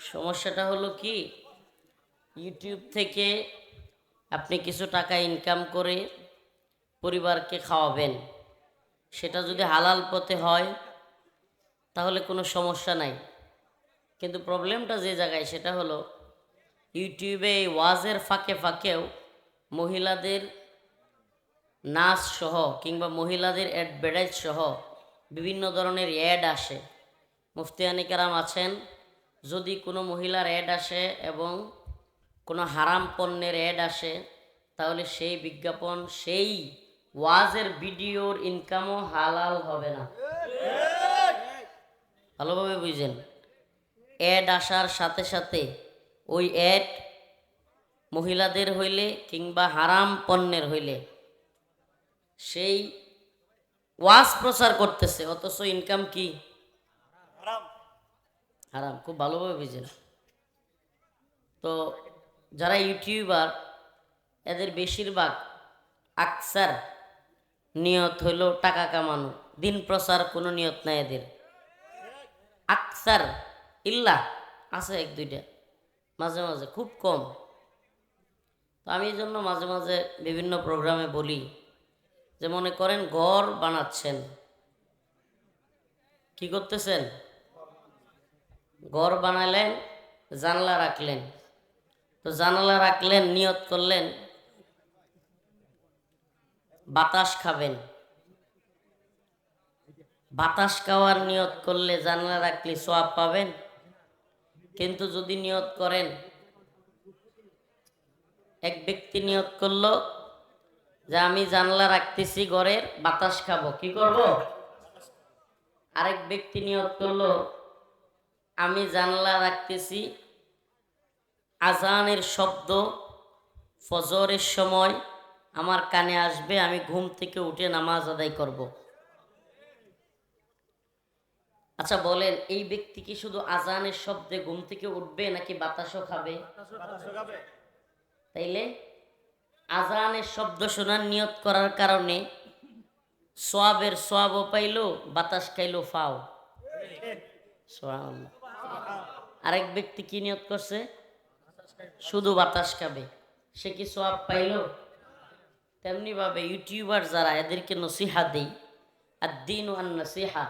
সমস্যাটা হলো কি? ইউটিউব থেকে আপনি কিছু টাকা ইনকাম করে পরিবারকে খাওয়াবেন। সেটা যদি হালাল পথে হয়, তাহলে কোনো সমস্যা নাই। কিন্তু প্রবলেমটা যে জায়গায়, সেটা হলো ইউটিউবে এই ওয়াজের ফাঁকে ফাঁকেও মহিলাদের নাচ সহ কিংবা মহিলাদের অ্যাডভার্টাইজ সহ বিভিন্ন ধরনের অ্যাড আসে। মুফতিয়ানি কারাম আছেন যদি কোনো মহিলার অ্যাড আসে এবং কোনো হারাম পণ্যের অ্যাড আসে, তাহলে সেই বিজ্ঞাপন, সেই ওয়াজের ভিডিওর ইনকামও হালাল হবে না। ভালোভাবে বুঝছেন অ্যাড আসার সাথে সাথে ওই অ্যাড মহিলাদের হইলে কিংবা হারাম পণ্যের হইলে সেই ওয়াজ প্রচার করতেছে, অথচ ইনকাম কি? হারাম, খুব ভালোভাবে বুঝেন তো যারা ইউটিউবার, এদের বেশিরভাগ আকসার নিয়ত হইল টাকা কামানো। দিন প্রচার কোনো নিয়ত নাই এদের। আকসার ইল্লা আছে এক দুইটা, মাঝে মাঝে, খুব কম। তো আমি এই জন্য মাঝে মাঝে বিভিন্ন প্রোগ্রামে বলি যে মনে করেন ঘর বানাচ্ছেন। কি করতেছেন? ঘর বানালেন, জানলা রাখলেন। তো জানালা রাখলেন, নিয়ত করলেন, বাতাস খাবেন। বাতাস খাওয়ার নিয়ত করলে জানলা রাখলে সোয়াব পাবেন। কিন্তু যদি নিয়ত করেন, এক ব্যক্তি নিয়ত করল যে আমি জানলা রাখতেছি ঘরের, বাতাস খাব, কি করব? আরেক ব্যক্তি নিয়ত করল আমি জানলা রাখতেছি। আজানের শব্দ, ফজরের সময় আমার কানে আসবে, আমি ঘুম থেকে উঠে নামাজ আদায় করব। আচ্ছা বলেন, এই ব্যক্তি কি শুধু আজানের শব্দে ঘুম থেকে উঠবে নাকি বাতাসও খাবে? তাইলে আজানের শব্দ শোনার নিয়ত করার কারণে সোয়াবের সোয়াবও পাইলো, বাতাস খাইলো, ফাও। সুবহানাল্লাহ। আরেক ব্যক্তি কি নিয়ত করছে? শুধু বাতাস খাবে। সে কি সোয়াব পাইল? তেমনি ভাবে ইউটিউবার যারা এদেরকে নসিহা দেই আর দিন আর নসিহা,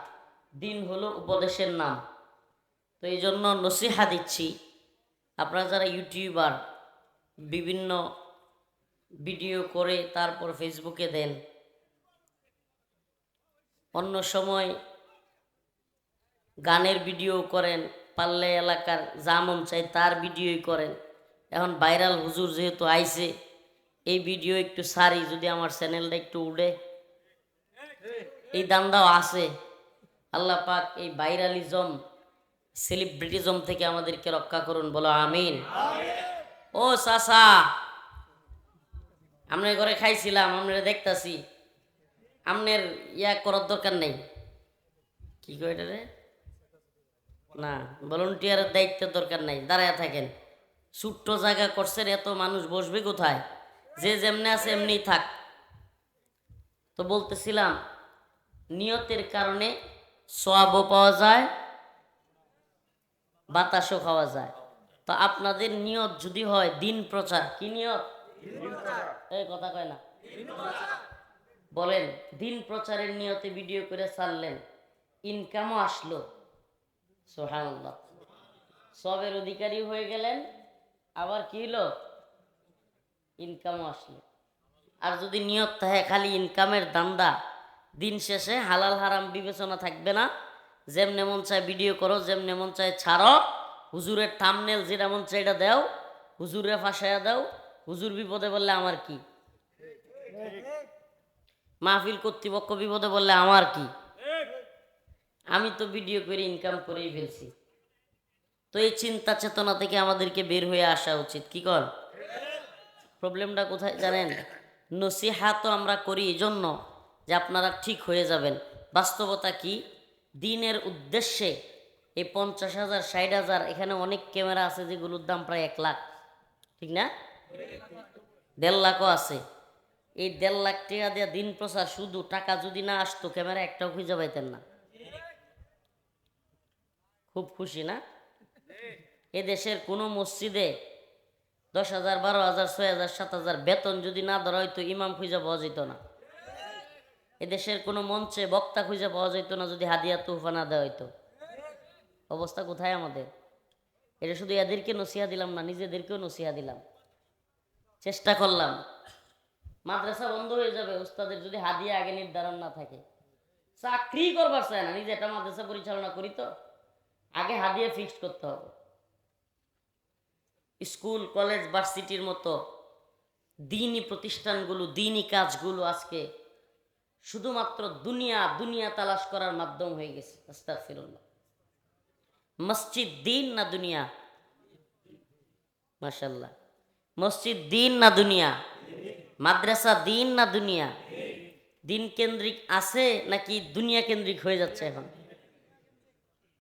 দিন হলো উপদেশের নাম। তো এই জন্য নসিহা দিচ্ছি। আপনারা যারা ইউটিউবার, বিভিন্ন ভিডিও করে তারপর ফেসবুকে দেন, অন্য সময় গানের ভিডিও করেন পাল্লে এলাকার যা মন চাই তার ভিডিওই করেন। এখন ভাইরাল হুজুর যেহেতু আইছে, এই ভিডিও একটু সারি, যদি আমার চ্যানেলটা একটু উড়ে। এই দান্দাও আছে। আল্লাহ পাক এই ভাইরালিজম, সেলিব্রিটিজম থেকে আমাদেরকে রক্ষা করুন, বলো আমিন। ও চাচা আপনার ঘরে খাইছিলাম আপনারা দেখতাছি। আপনার ইয়া করার দরকার নেই। কি কয়টা রে না ভলেন্টিয়ারের দায়িত্বের দরকার নাই দাঁড়ায় থাকেন। ছোট্ট জায়গা করছেন এত মানুষ বসবে কোথায়? যে যেমনি আছে এমনি থাক। তো বলতেছিলাম নিয়তের কারণে সোয়াবও পাওয়া যায় বাতাসও খাওয়া যায়। তো আপনাদের নিয়ত যদি হয় দিন প্রচার। কি নিয়ত? এই কথা কয় না। বলেন দিন প্রচারের নিয়তে ভিডিও করে ছাড়লেন। ইনকামও আসলো। সোহানুল্লাহ সবের অধিকারী হয়ে গেলেন, আবার কি হলো? ইনকামও আসলো। আর যদি নিয়ত থাকে খালি ইনকামের দান্দা, দিন শেষে হালাল হারাম বিবেচনা থাকবে না। যেমনে মন চায় ভিডিও করো, যেমনে মন চায় ছাড়ো। হুজুরের থামনেল যেটা মন চায় এটা দাও হুজুরে ফাঁসাইয়া দাও। হুজুর বিপদে বললে আমার কি? মাহফিল কর্তৃপক্ষ বিপদে বললে আমার কি? আমি তো ভিডিও করে ইনকাম করেই ফেলছি। তো এই চিন্তা চেতনা থেকে আমাদেরকে বের হয়ে আসা উচিত, কি কর? প্রবলেমটা কোথায় জানেন? নসিহা তো আমরা করি এই জন্য যে আপনারা ঠিক হয়ে যাবেন। বাস্তবতা কি? দিনের উদ্দেশ্যে এই পঞ্চাশ হাজার, ষাট হাজার, এখানে অনেক ক্যামেরা আছে যেগুলোর দাম প্রায় এক লাখ। ঠিক না? দেড় লাখও আছে। এই দেড় লাখ টাকা দিয়ে দিন প্রচার শুধু টাকা যদি না আসতো ক্যামেরা একটাও খুঁজে পাইতেন না। খুব খুশি না? এ দেশের কোনো মসজিদে দশ হাজার, বারো হাজার, ছয় হাজার, সাত হাজার বেতন যদি না ধরা হইতো, ইমাম খুঁজে পাওয়া যেত না। এদেশের কোনো মঞ্চে বক্তা খুঁজে পাওয়া যেত না যদি হাদিয়া তুফা না দেওয়া হইতো। অবস্থা কোথায় আমাদের? এটা শুধু এদেরকে নসিহা দিলাম না, নিজেদেরকেও নসিহা দিলাম। চেষ্টা করলাম। মাদ্রাসা বন্ধ হয়ে যাবে, উস্তাদের যদি হাদিয়া আগে নির্ধারণ না থাকে। চাকরি করবার চায় না, নিজে একটা মাদ্রাসা পরিচালনা করি তো। আগে হাদিয়া ফিক্সড করতে হবে। স্কুল, কলেজ, ভার্সিটির মতো দিনই প্রতিষ্ঠানগুলো, দিনই কাজগুলো আজকে শুধুমাত্র দুনিয়া দুনিয়া তালাশ করার মাধ্যম হয়ে গেছে, আস্তাগফিরুল্লাহ। মসজিদ দিন না দুনিয়া? মাশাল্লাহ মসজিদ দিন না দুনিয়া? মাদ্রাসা দিন না দুনিয়া? দিন কেন্দ্রিক আছে নাকি দুনিয়া কেন্দ্রিক হয়ে যাচ্ছে এখন?